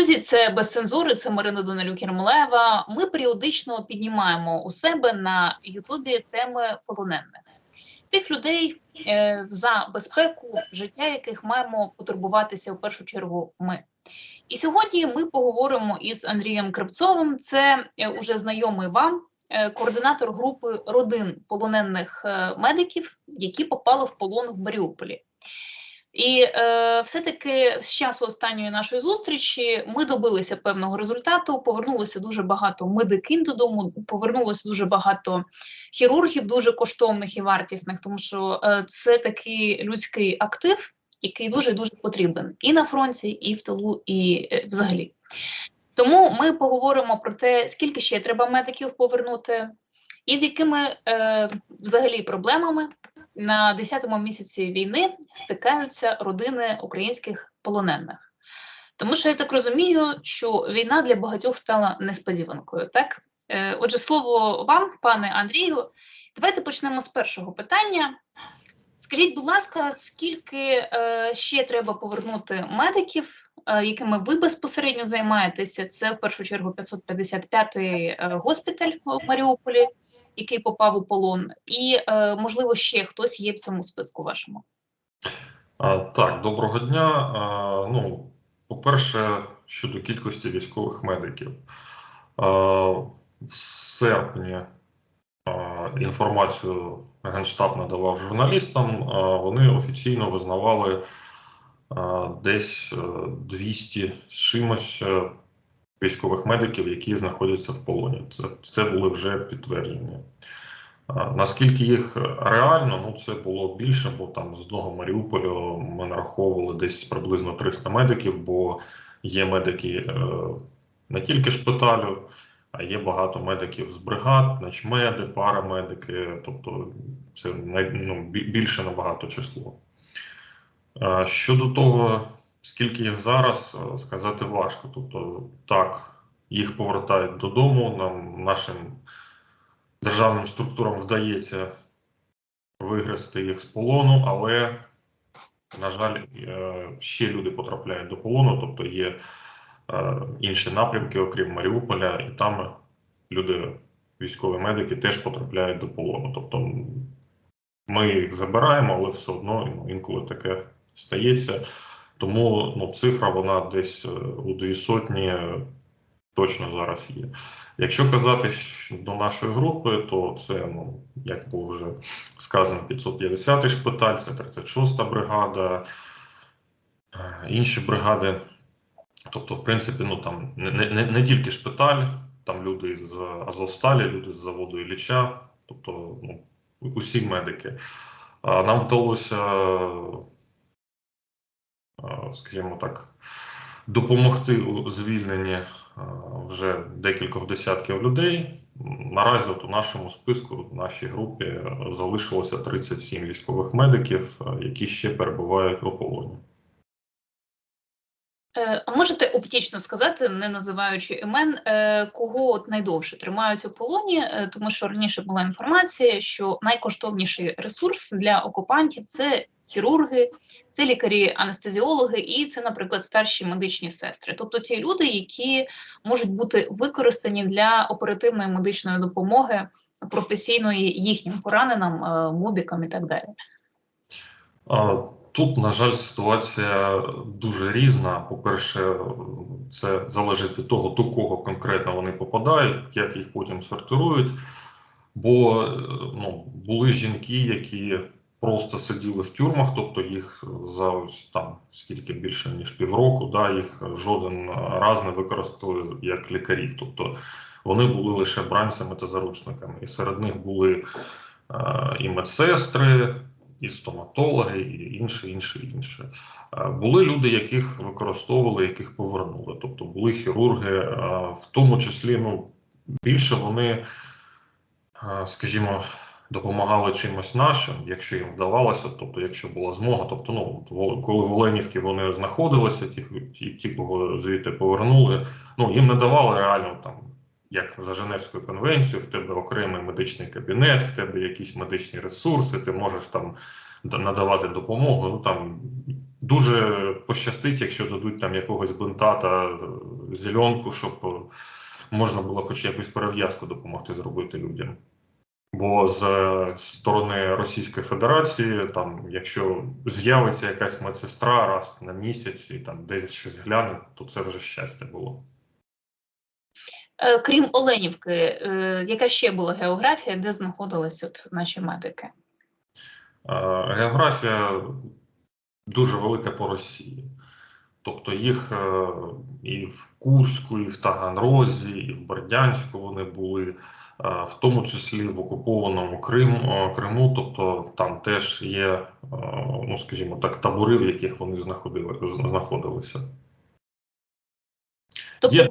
Друзі, це без цензури, це Марина Данилюк Єрмолаєва. Ми періодично піднімаємо у себе на Ютубі теми полонених тих людей, е, за безпеку життя яких маємо потурбуватися в першу чергу. Ми і сьогодні ми поговоримо із Андрієм Кривцовим. Це е, уже знайомий вам е, координатор групи родин полонених медиків, які попали в полон в Маріуполі. І е, все-таки з часу останньої нашої зустрічі ми добилися певного результату. Повернулося дуже багато медикин додому, повернулося дуже багато хірургів, дуже коштовних і вартісних, тому що е, це такий людський актив, який дуже дуже потрібен і на фронті, і в тилу, і е, взагалі. Тому ми поговоримо про те, скільки ще треба медиків повернути, і з якими е, взагалі проблемами на 10-му місяці війни стикаються родини українських полонених. Тому що я так розумію, що війна для багатьох стала несподіванкою. Так, е, отже, слово вам, пане Андрію, давайте почнемо з першого питання. Скажіть, будь ласка, скільки е, ще треба повернути медиків, е, якими ви безпосередньо займаєтеся? Це в першу чергу 555-й е, госпіталь у Маріуполі який попав у полон, і е, можливо ще хтось є в цьому списку вашому. Так, доброго дня. Ну, по-перше, щодо кількості військових медиків, в серпні інформацію Генштаб надавав журналістам. Вони офіційно визнавали десь 200 е, з чимось е, військових медиків, які знаходяться в полоні. Це це були вже підтвердження. Наскільки їх реально, ну це було більше, бо там з одного Маріуполя ми нараховували десь приблизно 300 медиків, бо є медики е, не тільки шпиталю, а є багато медиків з бригад, начмеди, парамедики, тобто це ну, більше набагато число. Щодо того, Скільки їх зараз е, сказати важко. Тобто, так, їх повертають додому, нам нашим державним структурам вдається вигрести їх з полону, але, на жаль, е, ще люди потрапляють до полону, тобто є е, інші напрямки, окрім Маріуполя, і там люди, військові медики, теж потрапляють до полону. Тобто ми їх забираємо, але все одно ну, інколи таке стається. Тому ну, цифра вона десь е, у дві сотні е, точно зараз є. Якщо казати до нашої групи, то це, ну, як було вже сказано, 550-й шпиталь, це 36-та бригада, е, інші бригади. Тобто, в принципі, ну там не не, не тільки шпиталь, там люди з Азовсталі, люди з заводу Ілліча, тобто ну, усі медики. Нам вдалося скажімо так, допомогти у звільненні вже декількох десятків людей. Наразі от у нашому списку, в нашій групі, залишилося 37 військових медиків, які ще перебувають у полоні. Е, а можете оптічно сказати, не називаючи імен, е, кого от найдовше тримають у полоні, е, тому що раніше була інформація, що найкоштовніший ресурс для окупантів це хірурги, це лікарі-анестезіологи, і це, наприклад, старші медичні сестри, тобто ті люди, які можуть бути використані для оперативної медичної допомоги професійної їхнім пораненим, мобікам і так далі. Тут, на жаль, ситуація дуже різна. По-перше, це залежить від того, до кого конкретно вони попадають, як їх потім сортирують. Бо ну, були жінки, які просто сиділи в тюрмах, тобто їх за ось там скільки більше ніж півроку, да, їх жоден раз не використали як лікарів. Тобто вони були лише бранцями та заручниками. І серед них були е, і медсестри і стоматологи, і інше, інше, інше. Е, були люди, яких використовували, яких повернули. Тобто були хірурги, е, в тому числі ну, більше вони, е, скажімо, допомагали чимось нашим, якщо їм вдавалося, тобто, якщо була змога, тобто, ну коли в Оленівці вони знаходилися, ті, ті, ті, кого звідти повернули, ну їм не давали реально там як за Женевською конвенцією, в тебе окремий медичний кабінет, в тебе якісь медичні ресурси, ти можеш там надавати допомогу. Ну там дуже пощастить, якщо дадуть там якогось бинта та е, зеленку, щоб можна було хоч якусь перев'язку допомогти зробити людям. Бо з е, сторони Російської Федерації, там, якщо з'явиться якась медсестра раз на місяць і там десь щось гляне, то це вже щастя було. Е, Крім Оленівки, е, яка ще була географія, де знаходились от наші медики? Географія дуже велика по Росії. Тобто їх е, і в Курську, і в Таганрозі, і в Бердянську вони були, е, в тому числі в окупованому Крим, е, Криму. Тобто там теж є, ну скажімо так, табори, в яких вони знаходили, знаходилися. Тобто, Є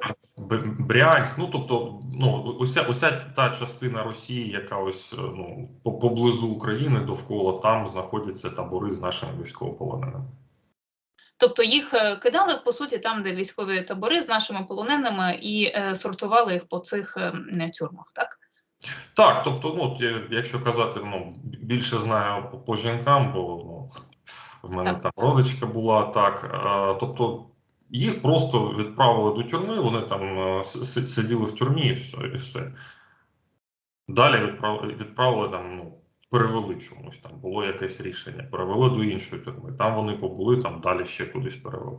Брянськ, ну тобто, ну уся, уся та частина Росії, яка ось ну поблизу України довкола там знаходяться табори з нашими військовополоненими. Тобто їх е, кидали по суті там, де військові табори з нашими полоненими, і е, сортували їх по цих е, тюрмах, так? Так, тобто, ну якщо казати, ну більше знаю по, по жінкам, бо ну в мене Так. там родичка була так. е, тобто їх просто відправили до тюрми, вони там е, с- сиділи в тюрмі і все. І все. Далі відправили, відправили там, ну, перевели чомусь, там було якесь рішення, перевели до іншої тюрми. Там вони побули, там далі ще кудись перевели.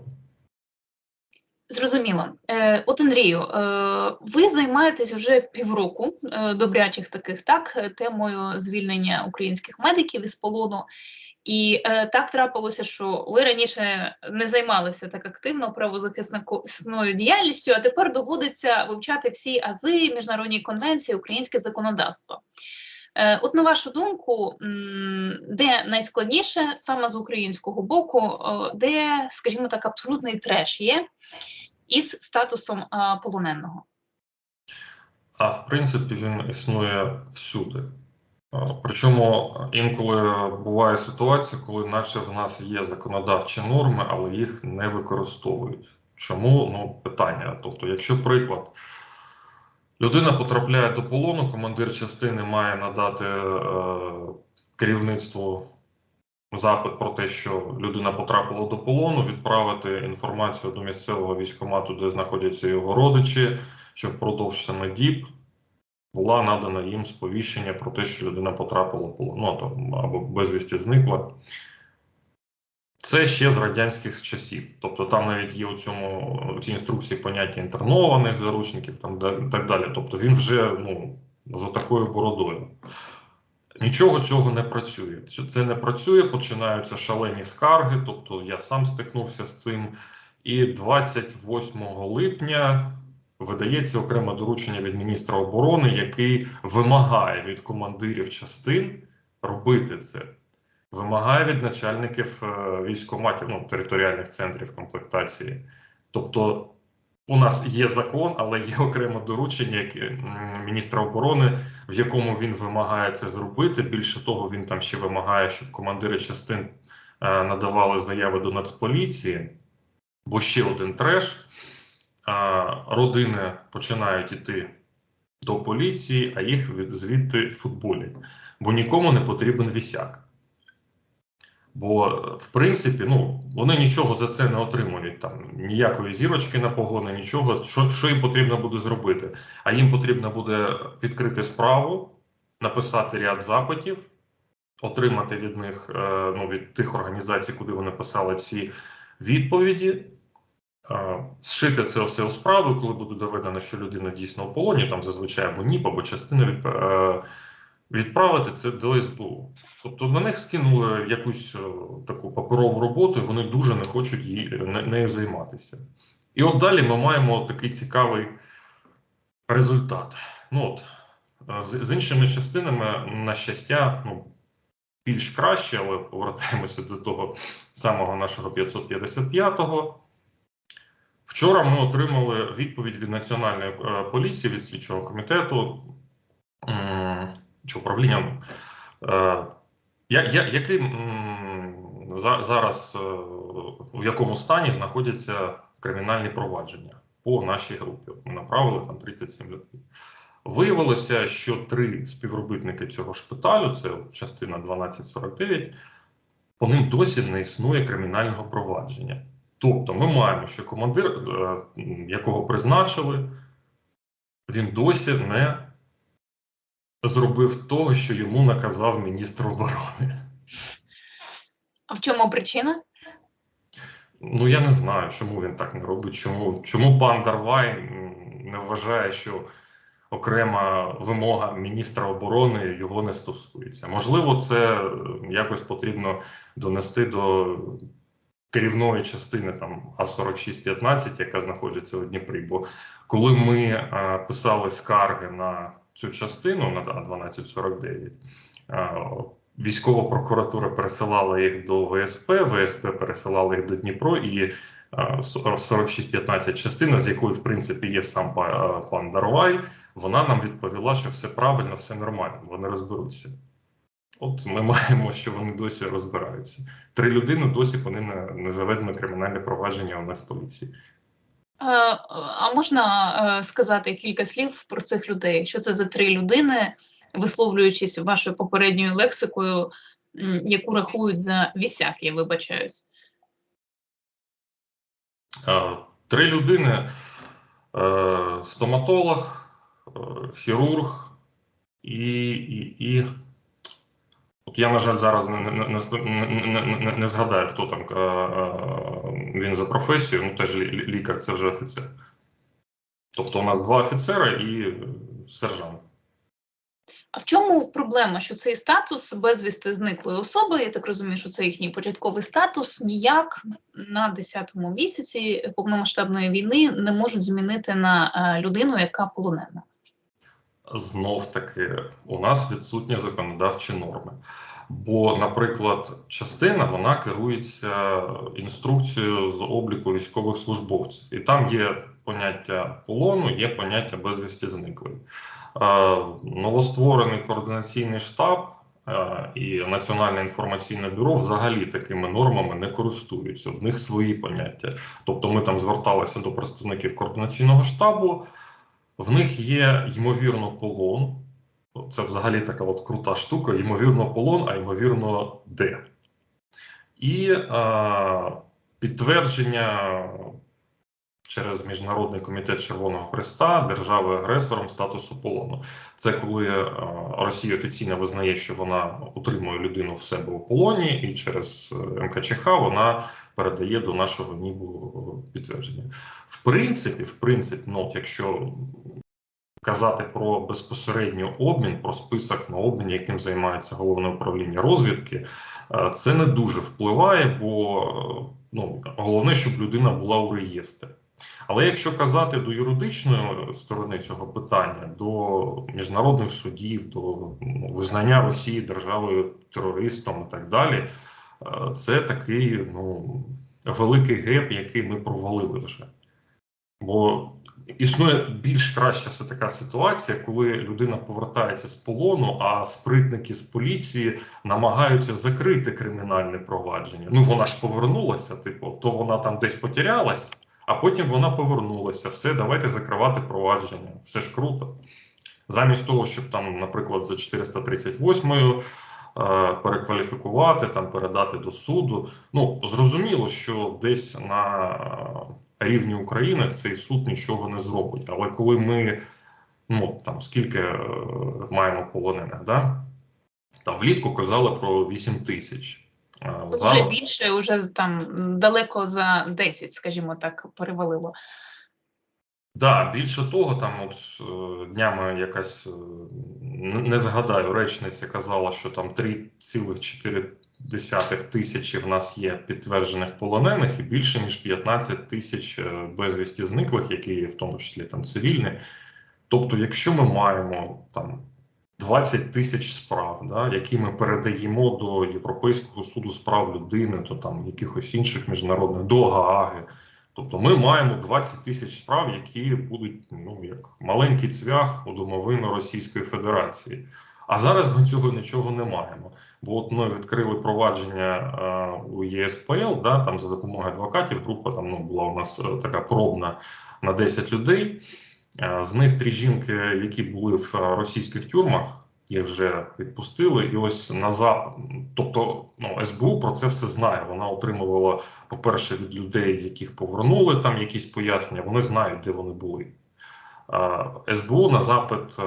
Зрозуміло. Е, от Андрію, е, ви займаєтесь вже півроку е, добрячих таких, так, темою звільнення українських медиків із полону. І е, так трапилося, що ви раніше не займалися так активно правозахисною діяльністю, а тепер доводиться вивчати всі ази, міжнародні конвенції, українське законодавство. Е, от на вашу думку, де найскладніше саме з українського боку, е, де, скажімо так, абсолютний треш є із статусом полоненого? А в принципі він існує всюди. Причому інколи буває ситуація, коли наче в нас є законодавчі норми, але їх не використовують. Чому? Ну, питання. Тобто, якщо приклад, людина потрапляє до полону, командир частини має надати е, керівництву запит про те, що людина потрапила до полону, відправити інформацію до місцевого військкомату, де знаходяться його родичі, що впродовж семи діб була надана їм сповіщення про те, що людина потрапила в полон, ну, або безвісті зникла. Це ще з радянських часів. Тобто там навіть є у цьому у цій інструкції поняття інтернованих заручників там да- так далі. Тобто він вже ну, з отакою бородою. Нічого цього не працює. Це не працює, починаються шалені скарги. Тобто я сам стикнувся з цим. І 28 липня видається окреме доручення від міністра оборони, який вимагає від командирів частин робити це. Вимагає від начальників е, військкоматів, ну, територіальних центрів комплектації. Тобто у нас є закон, але є окреме доручення міністра оборони, в якому він вимагає це зробити. Більше того, він там ще вимагає, щоб командири частин е, надавали заяви до Нацполіції, бо ще один треш. Родини починають іти до поліції, а їх від, звідти футболять. Бо нікому не потрібен вісяк. Бо, в принципі, ну, вони нічого за це не отримують. Там ніякої зірочки на погони, нічого. Що, що їм потрібно буде зробити? А їм потрібно буде відкрити справу, написати ряд запитів, отримати від них, е, ну, від тих організацій, куди вони писали ці відповіді. Е, Зшити це все у справу, коли буде доведено, що людина дійсно у полоні, там зазвичай або НІП, або частина від, е, відправити це до СБУ. Тобто на них скинули якусь е, таку паперову роботу, і вони дуже не хочуть її, не- нею займатися. І от далі ми маємо такий цікавий результат. Ну от, е, з, з іншими частинами, на щастя, ну, більш краще, але повертаємося до того самого нашого 555-го. Вчора ми отримали відповідь від Національної е, поліції, від слідчого комітету чи управління. Е, я, я, який за, зараз е, у якому стані знаходяться кримінальні провадження по нашій групі? Ми направили там 37 людей. Виявилося, що три співробітники цього шпиталю, це частина 1249, по ним досі не існує кримінального провадження. Тобто, ми маємо, що командир, е, якого призначили, він досі не зробив того, що йому наказав міністр оборони. А в чому причина? Ну я не знаю, чому він так не робить. Чому, чому пан Дарвай не вважає, що окрема вимога міністра оборони його не стосується? Можливо, це якось потрібно донести до керівної частини там А4615, яка знаходиться у Дніпрі. Бо коли ми е, писали скарги на цю частину на А1249, е, військова прокуратура пересилала їх до ВСП, ВСП пересилала їх до Дніпро, і е, 4615 частина, з якою в принципі є сам пан Дарвай, вона нам відповіла, що все правильно, все нормально, вони розберуться. От ми маємо, що вони досі розбираються. Три людини досі по ним не, не заведено кримінальне провадження у нас поліції. Е, А можна е, сказати кілька слів про цих людей? Що це за три людини, висловлюючись вашою попередньою лексикою, яку рахують за вісяк, я вибачаюсь. Е, Три людини: стоматолог, хірург і. і, і... От я, на жаль, зараз не, не, не, не, згадаю, хто там е, е, він за професією, ну теж лі- лі- лікар, це вже офіцер. Тобто у нас два офіцера і сержант. А в чому проблема, що цей статус безвісти зниклої особи, я так розумію, що це їхній початковий статус, ніяк на 10-му місяці повномасштабної війни не можуть змінити на е, людину, яка полонена. Знов таки, у нас відсутні законодавчі норми. Бо, наприклад, частина вона керується інструкцією з обліку військових службовців, і там є поняття полону, є поняття безвісті зниклих. Е, Новостворений координаційний штаб е, і Національне інформаційне бюро взагалі такими нормами не користуються. В них свої поняття. Тобто, ми там зверталися до представників координаційного штабу. В них є ймовірно полон. Це взагалі така от крута штука. Ймовірно, полон, а ймовірно, де. І е, підтвердження через Міжнародний комітет Червоного Христа держави агресором статусу полону. Це коли е, Росія офіційно визнає, що вона утримує людину в себе у полоні, і через е, МКЧХ вона передає до нашого НІБу підтвердження. В принципі, в принципі, ну, якщо казати про безпосередньо обмін, про список на обмін, яким займається головне управління розвідки, е, це не дуже впливає, бо ну, головне, щоб людина була у реєстрі. Але якщо казати до юридичної сторони цього питання, до міжнародних судів, до ну, визнання Росії державою терористом і так далі, е, це такий ну, великий геп, який ми провалили вже. Бо існує більш краща така ситуація, коли людина повертається з полону, а спритники з поліції намагаються закрити кримінальне провадження. Ну вона ж повернулася, типу, то вона там десь потерялась, а потім вона повернулася. Все, давайте закривати провадження. Все ж круто. Замість того, щоб там, наприклад, за 438 е, перекваліфікувати, там передати до суду. Ну зрозуміло, що десь на е, рівні України цей суд нічого не зробить. Але коли ми ну там скільки е, маємо полонених, да? там влітку казали про 8 тисяч. Е, Вже більше, вже там далеко за 10, скажімо так, перевалило. Да, більше того, там от е, днями якась е, не згадаю, речниця казала, що там 3,4 тисячі в нас є підтверджених полонених, і більше ніж 15 тисяч е, безвісті зниклих, які є в тому числі там цивільні. Тобто, якщо ми маємо там 20 тисяч справ, да, які ми передаємо до Європейського суду з прав людини, то там якихось інших міжнародних до Гааги. Тобто ми маємо 20 тисяч справ, які будуть ну як маленький цвях у домовину Російської Федерації. А зараз ми цього нічого не маємо. Бо от ми відкрили провадження е, у ЄСПЛ, да, там за допомогою адвокатів. Група там ну була у нас е, така пробна на 10 людей. Е, з них три жінки, які були в е, російських тюрмах. їх вже відпустили. І ось на зап... тобто ну, СБУ про це все знає. Вона отримувала, по-перше, від людей, яких повернули там якісь пояснення, вони знають, де вони були. СБУ на запит е,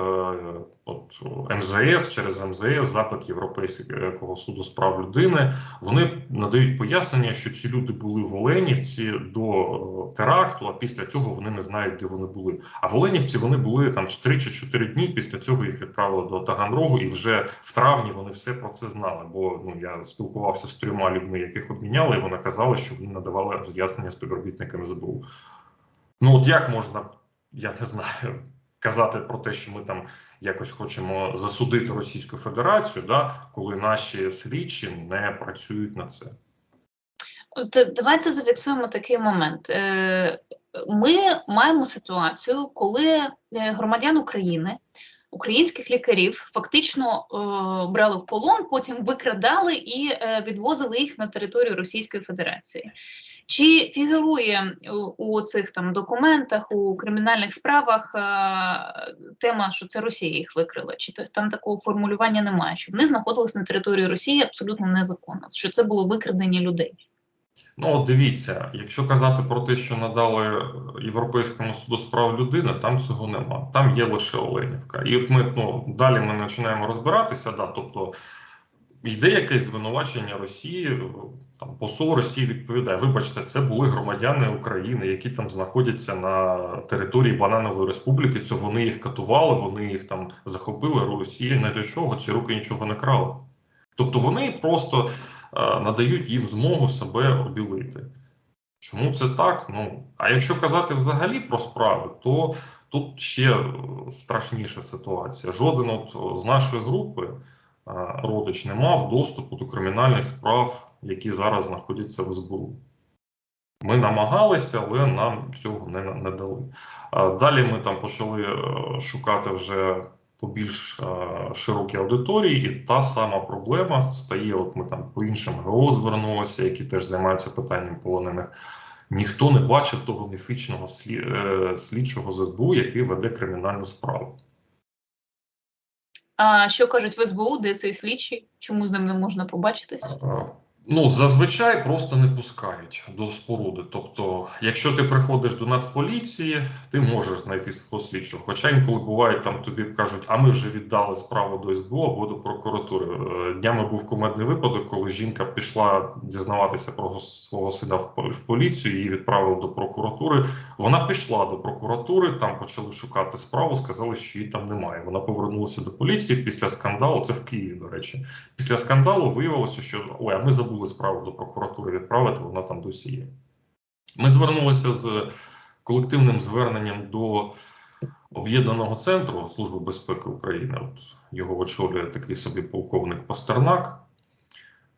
от, МЗС через МЗС, запит Європейського суду з прав людини. Вони надають пояснення, що ці люди були в Оленівці до е, теракту, а після цього вони не знають, де вони були. А в Оленівці вони були там 3 чи 4 дні. Після цього їх відправили до Таганрогу, і вже в травні вони все про це знали. Бо ну я спілкувався з трьома людьми, яких обміняли, і вони казали, що вони надавали роз'яснення співробітникам СБУ. Ну от як можна, я не знаю, казати про те, що ми там якось хочемо засудити Російську Федерацію, да, коли наші слідчі не працюють на це. От давайте зафіксуємо такий момент. Е, Ми маємо ситуацію, коли е, громадян України, українських лікарів фактично е, брали в полон, потім викрадали і відвозили їх на територію Російської Федерації. Чи фігурує у, у цих там документах, у кримінальних справах е, тема, що це Росія їх викрила? Чи та- там такого формулювання немає? Що вони знаходились на території Росії абсолютно незаконно, що це було викрадення людей? Ну, от дивіться, якщо казати про те, що надали Європейському суду з прав людини, там цього нема. Там є лише Оленівка. І от ми ну, далі ми починаємо розбиратися. Да, тобто йде якесь звинувачення Росії, там посол Росії відповідає: вибачте, це були громадяни України, які там знаходяться на території Бананової Республіки. Це вони їх катували, вони їх там захопили. Росія не до чого, ці руки нічого не крали. Тобто вони просто е, надають їм змогу себе обілити. Чому це так? Ну а якщо казати взагалі про справи, то тут ще е, страшніша ситуація. Жоден от з нашої групи е, родич не мав доступу до кримінальних справ, які зараз знаходяться в СБУ. Ми намагалися, але нам цього не, не дали. Далі ми там почали е, шукати вже по більш е, широкій аудиторії, і та сама проблема стає. От ми там по іншим ГО звернулися, які теж займаються питанням полонених. Ніхто не бачив того міфічного е, слідчого з СБУ, який веде кримінальну справу. А що кажуть в СБУ, де цей слідчий? Чому з ним не можна побачитись? Ну, зазвичай просто не пускають до споруди. Тобто, якщо ти приходиш до Нацполіції, ти можеш знайти свого слідчого. Хоча інколи буває, там тобі кажуть, а ми вже віддали справу до СБУ або до прокуратури. Е, Днями був кумедний випадок, коли жінка пішла дізнаватися про свого сина в поліцію, її відправили до прокуратури. Вона пішла до прокуратури, там почали шукати справу, сказали, що її там немає. Вона повернулася до поліції після скандалу. Це в Києві, до речі. Після скандалу виявилося, що ой, а ми забули справу до прокуратури відправити, вона там досі є. Ми звернулися з колективним зверненням до об'єднаного центру Служби безпеки України. От його очолює такий собі полковник Пастернак.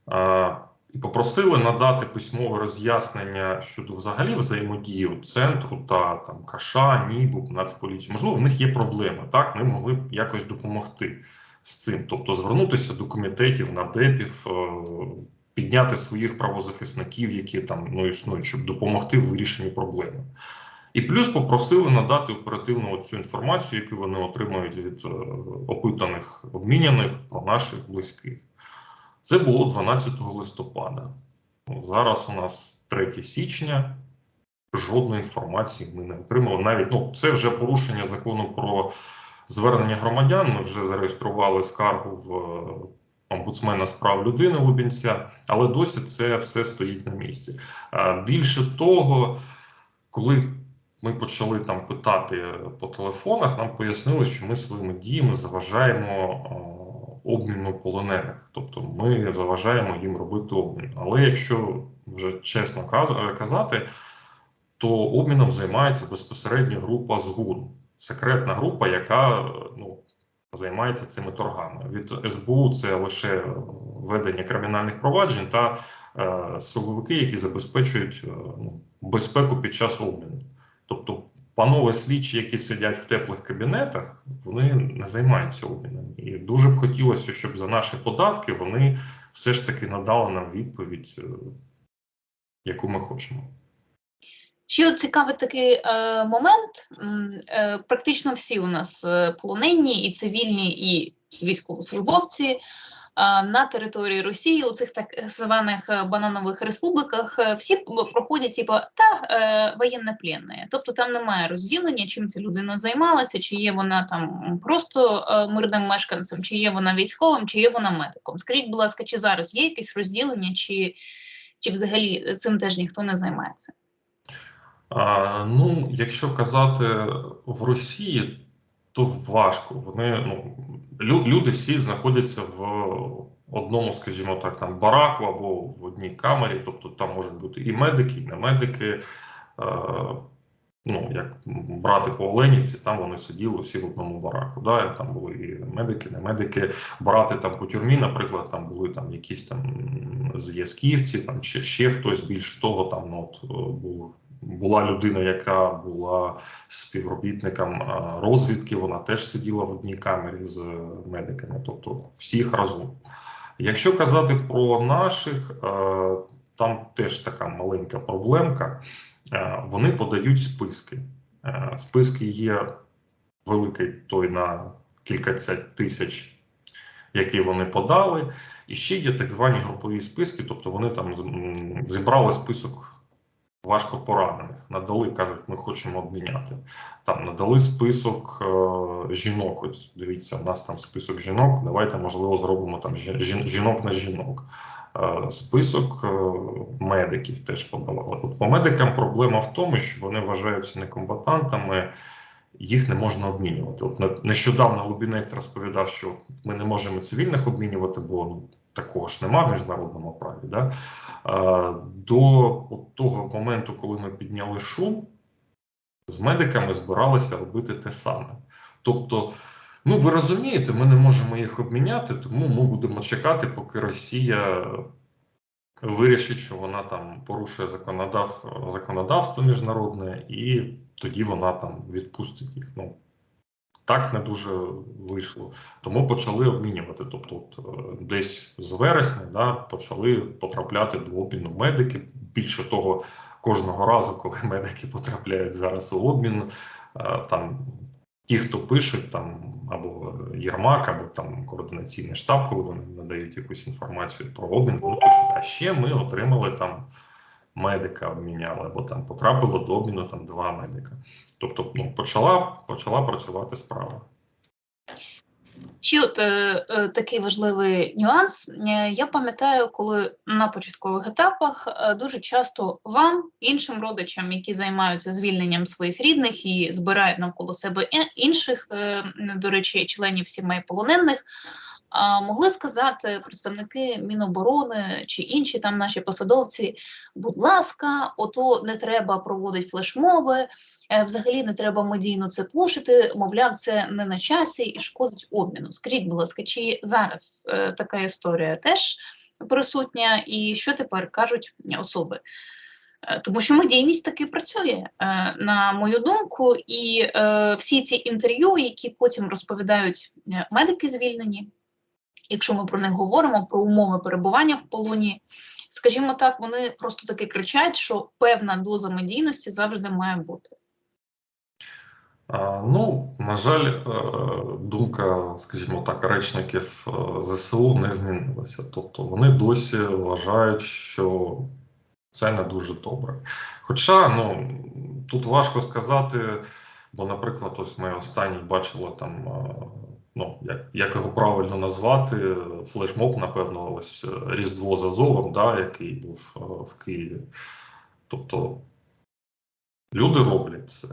А, і попросили надати письмове роз'яснення щодо взагалі взаємодії центру та там Каша, НІБУ, Нацполіції. Можливо, в них є проблеми. Так, ми могли б якось допомогти з цим. Тобто звернутися до комітетів, нардепів, е, підняти своїх правозахисників, які там ну, існують, щоб допомогти в вирішенні проблеми. І плюс попросили надати оперативну цю інформацію, яку вони отримують від е, опитаних обміняних про наших близьких. Це було 12 листопада. Зараз у нас 3 січня. Жодної інформації ми не отримали. Навіть ну, це вже порушення закону про звернення громадян. Ми вже зареєстрували скаргу в е, омбудсмена з прав людини Лубінця, але досі це все стоїть на місці. Е, Більше того, коли ми почали там питати по телефонах, нам пояснили, що ми своїми діями заважаємо е, обміну полонених, тобто ми заважаємо їм робити обмін. Але якщо вже чесно е, казати, то обміном займається безпосередньо група з ГУР, секретна група, яка е, ну, займається цими торгами. Від СБУ це лише ведення кримінальних проваджень та е, силовики, які забезпечують е, ну, безпеку під час обміну. Тобто, панове слідчі, які сидять в теплих кабінетах, вони не займаються обміном. І дуже б хотілося, щоб за наші податки вони все ж таки надали нам відповідь, е, яку ми хочемо. Ще цікавий такий е, момент. Е, практично всі у нас е, полонені, і цивільні, і військовослужбовці. А, На території Росії у цих так званих е, бананових республіках е, всі проходять типу, та е, воєнне пленне. Тобто там немає розділення, чим ця людина займалася, чи є вона там просто е, мирним мешканцем, чи є вона військовим, чи є вона медиком. Скажіть, будь ласка, чи зараз є якесь розділення, чи, чи взагалі цим теж ніхто не займається? Ну, якщо казати в Росії, то важко. Вони, ну, лю- люди всі знаходяться в одному, скажімо так, там бараку або в одній камері, тобто там можуть бути і медики, і не медики. Ну, як брати по Оленівці, там вони сиділи всі в одному бараку. Да? Там були і медики, не медики. Брати там по тюрмі, наприклад, там були там якісь там зв'язківці, там ще, ще хтось більше того, там ну, от, е, був була людина, яка була співробітником розвідки, вона теж сиділа в одній камері з е, медиками, тобто всіх разом. Якщо казати про наших, е, там теж така маленька проблемка. Е, Вони подають списки. Е, Списки є великий той на кількадцять тисяч, які вони подали. І ще є так звані групові списки, тобто вони там зібрали список важко поранених. Надали, кажуть, ми хочемо обміняти. Там надали список е, жінок. Ось дивіться, у нас там список жінок. Давайте, можливо, зробимо там жін- жінок на жінок. Е, список е, медиків теж подавали. От по медикам проблема в тому, що вони вважаються некомбатантами. Їх не можна обмінювати. От нещодавно Лубінець розповідав, що ми не можемо цивільних обмінювати, бо ну, такого ж немає в міжнародному праві. Да? До от того моменту, коли ми підняли шум, з медиками збиралися робити те саме. Тобто, ну ви розумієте, ми не можемо їх обміняти, тому ми будемо чекати, поки Росія вирішить, що вона там порушує законодав... законодавство міжнародне, і тоді вона там відпустить їх. Ну, так не дуже вийшло. Тому почали обмінювати. Тобто, от, е, десь з вересня да, почали потрапляти до обміну медики. Більше того, кожного разу, коли медики потрапляють зараз у обмін, е, там ті, хто пишуть, там або Єрмак, або там координаційний штаб, коли вони надають якусь інформацію про обмін, вони пишуть, а ще ми отримали там. Медика обміняли, або там потрапило до обміну там два медика. Тобто, ну почала почала працювати справа. Ще от е, е, такий важливий нюанс. Е, Я пам'ятаю, коли на початкових етапах е, дуже часто вам, іншим родичам, які займаються звільненням своїх рідних і збирають навколо себе інших, е, до речі, членів сімей полонених, могли сказати представники Міноборони чи інші там наші посадовці, будь ласка, ото не треба проводити флешмоби, е, взагалі не треба медійно це пушити, мовляв, це не на часі і шкодить обміну. Скажіть, будь ласка, чи зараз е, така історія теж присутня, і що тепер кажуть особи? Е, Тому що медійність таки працює, на мою думку, і всі ці інтерв'ю, які потім розповідають медики звільнені, якщо ми про них говоримо, про умови перебування в полоні, скажімо так, вони просто таки кричать, що певна доза медійності завжди має бути. Ну, на жаль, е, думка, скажімо так, речників е, ЗСУ не змінилася. Тобто вони досі вважають, що це не дуже добре. Хоча ну, тут важко сказати, бо, наприклад, ось ми останній бачили там, е, ну, як, як його правильно назвати, флешмоб, напевно, ось е, Різдво з Азовом, да, який був е, в Києві. Тобто люди роблять це.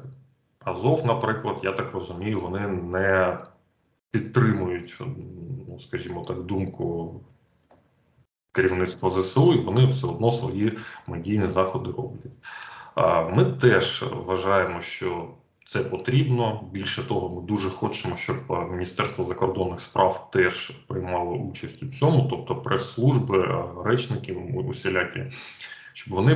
Азов, наприклад, я так розумію, вони не підтримують, ну, скажімо так, думку керівництва ЗСУ, і вони все одно свої медійні заходи роблять. Ми теж вважаємо, що це потрібно. Більше того, ми дуже хочемо, щоб Міністерство закордонних справ теж приймало участь у цьому, тобто прес-служби, речники усілякі щоб вони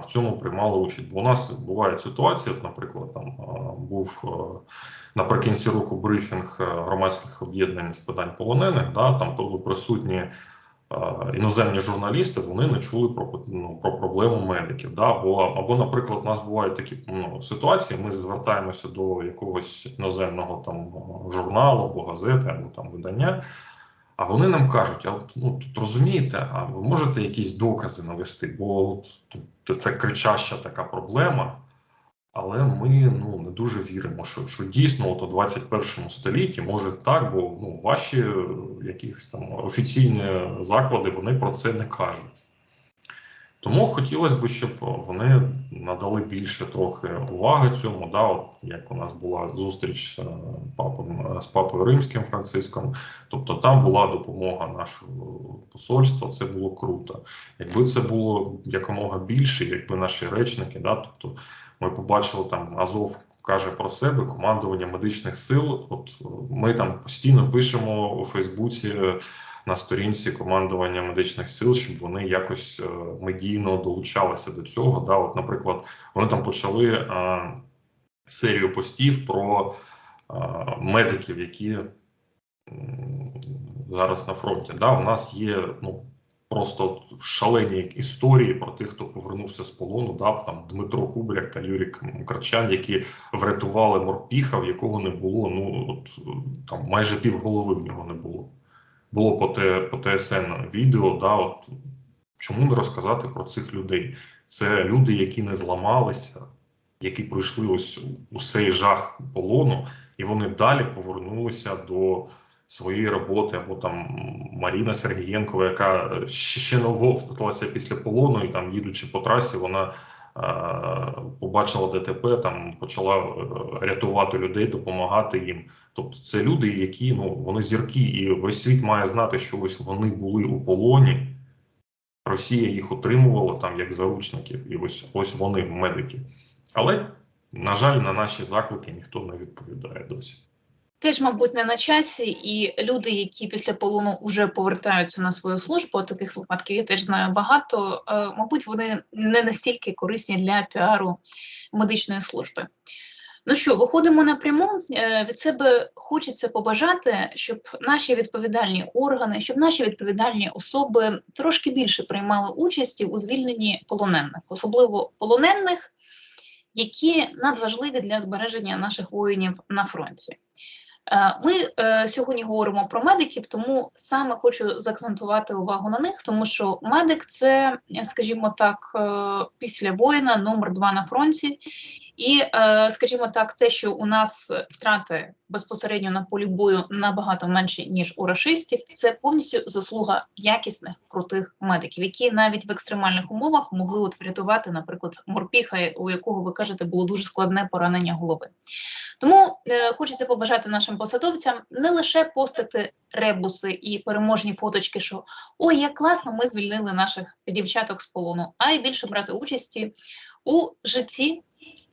в цьому приймали участь. Бо у нас бувають ситуації, от, наприклад, там був наприкінці року брифінг громадських об'єднань з питань полонених. Да, там були присутні е, іноземні журналісти вони не чули про, ну, про проблему медиків. Да? Або, або, наприклад, у нас бувають такі ну, ситуації, ми звертаємося до якогось іноземного там журналу або газети, або там видання. А вони нам кажуть: а от ну тут розумієте, а ви можете якісь докази навести? Бо от, це кричаща така проблема. Але ми ну не дуже віримо, що що дійсно от у 21 столітті може так, бо ну ваші е, якісь там офіційні заклади вони про це не кажуть. Тому хотілося б, щоб вони надали більше трохи уваги цьому. Да, от як у нас була зустріч з папом з папою римським Франциском, тобто там була допомога нашого посольства. Це було круто. Якби це було якомога більше, якби наші речники, да, тобто ми побачили там Азов. Каже про себе командування медичних сил. От ми там постійно пишемо у Фейсбуці на сторінці командування медичних сил, щоб вони якось е, медійно долучалися до цього. Да, от, наприклад, вони там почали а, серію постів про а, медиків, які зараз на фронті. Да, У нас є ну. Просто шалені історії про тих, хто повернувся з полону, да, там Дмитро Кубряк та Юрій Крачан, які врятували морпіха, в якого не було. Ну от там майже півголови в нього не було було по по ТСН відео. Да, от Чому не розказати про цих людей? Це люди, які не зламалися, які пройшли ось у цей жах полону, і вони далі повернулися до своєї роботи. Або там Маріна Сергієнкова, яка ще ново втратилася після полону, і там, їдучи по трасі, вона побачила ДТП, там почала е, рятувати людей, допомагати їм. Тобто, це люди, які ну вони зірки, і весь світ має знати, що ось вони були у полоні. Росія їх отримувала там як заручників, і ось ось вони медики. Але на жаль, на наші заклики ніхто не відповідає досі теж, мабуть, не на часі, і люди, які після полону вже повертаються на свою службу, таких випадків я теж знаю багато. Е, мабуть, вони не настільки корисні для піару медичної служби. Ну що, виходимо напряму. Е, від себе хочеться побажати, щоб наші відповідальні органи, щоб наші відповідальні особи трошки більше приймали участі у звільненні полонених, особливо полонених, які надважливі для збереження наших воїнів на фронті. Е, ми е, сьогодні говоримо про медиків, тому саме хочу заакцентувати увагу на них, тому що медик це, скажімо так, е, після воїна номер два на фронті, і, скажімо так, те, що у нас втрати безпосередньо на полі бою набагато менше ніж у рашистів, це повністю заслуга якісних крутих медиків, які навіть в екстремальних умовах могли от врятувати, наприклад, морпіха, у якого ви кажете, було дуже складне поранення голови. Тому е, хочеться побажати нашим посадовцям не лише постити ребуси і переможні фоточки, що ой, як класно, ми звільнили наших дівчаток з полону, а й більше брати участі у житті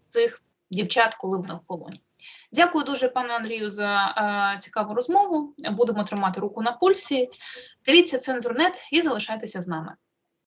цих дівчат, коли вони в полоні. Дякую дуже, пане Андрію, за е, цікаву розмову. Будемо тримати руку на пульсі. Дивіться цензурнет і залишайтеся з нами.